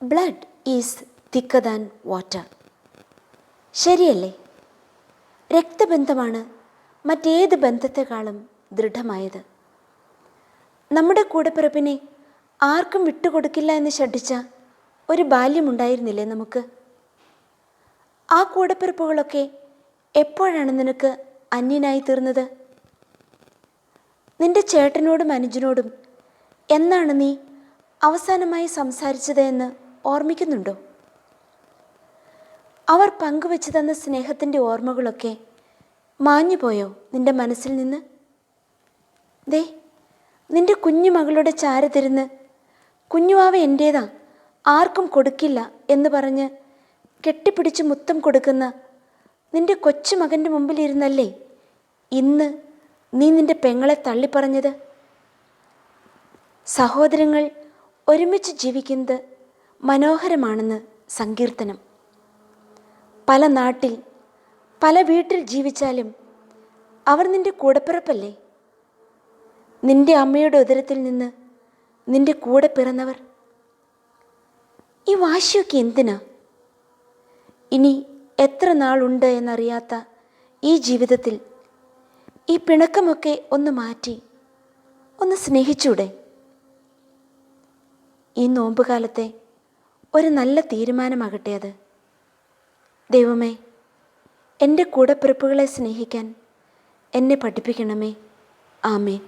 Blood is thicker than water ശരിയല്ലേ? രക്തബന്ധമാണ് മറ്റേത് ബന്ധത്തെക്കാളും ദൃഢമായത്. നമ്മുടെ കൂടെപ്പിറപ്പിനെ ആർക്കും വിട്ടുകൊടുക്കില്ല എന്ന് ശഠിച്ച ഒരു ബാല്യമുണ്ടായിരുന്നില്ലേ നമുക്ക്? ആ കൂടെപ്പിറപ്പുകളൊക്കെ എപ്പോഴാണ് നിനക്ക് അന്യനായി തീർന്നത്? നിന്റെ ചേട്ടനോടും അനുജനോടും എന്നാണ് നീ അവസാനമായി സംസാരിച്ചത് എന്ന് ഓർമ്മിക്കുന്നുണ്ടോ? അവർ പങ്കുവെച്ചു തന്ന സ്നേഹത്തിന്റെ ഓർമ്മകളൊക്കെ മാഞ്ഞുപോയോ നിന്റെ മനസ്സിൽ നിന്ന്? ദേ നിന്റെ കുഞ്ഞു മകളുടെ ചാര തിരുന്ന് കുഞ്ഞുവാവ എന്റേതാ ആർക്കും കൊടുക്കില്ല എന്ന് പറഞ്ഞ് കെട്ടിപ്പിടിച്ച് മുത്തം കൊടുക്കുന്ന നിന്റെ കൊച്ചുമകന്റെ മുമ്പിലിരുന്നല്ലേ ഇന്ന് നീ നിന്റെ പെങ്ങളെ തള്ളിപ്പറഞ്ഞത്? സഹോദരങ്ങൾ ഒരുമിച്ച് ജീവിക്കുന്നത് മനോഹരമാണെന്ന് സങ്കീർത്തനം. പല നാട്ടിൽ പല വീട്ടിൽ ജീവിച്ചാലും അവർ നിന്റെ കൂടപ്പിറപ്പല്ലേ? നിന്റെ അമ്മയുടെ ഉദരത്തിൽ നിന്ന് നിന്റെ കൂടെ പിറന്നവർ. ഈ വാശിയൊക്കെ എന്തിനാ? ഇനി എത്ര നാളുണ്ട് എന്നറിയാത്ത ഈ ജീവിതത്തിൽ ഈ പിണക്കമൊക്കെ ഒന്ന് മാറ്റി ഒന്ന് സ്നേഹിച്ചൂടെ? ഈ നോമ്പുകാലത്തെ ഒരു നല്ല തീരുമാനമാകട്ടെ അത്. ദൈവമേ എന്റെ കൂടപ്പിറപ്പുകളെ സ്നേഹിക്കാൻ എന്നെ പഠിപ്പിക്കണമേ. ആമേൻ.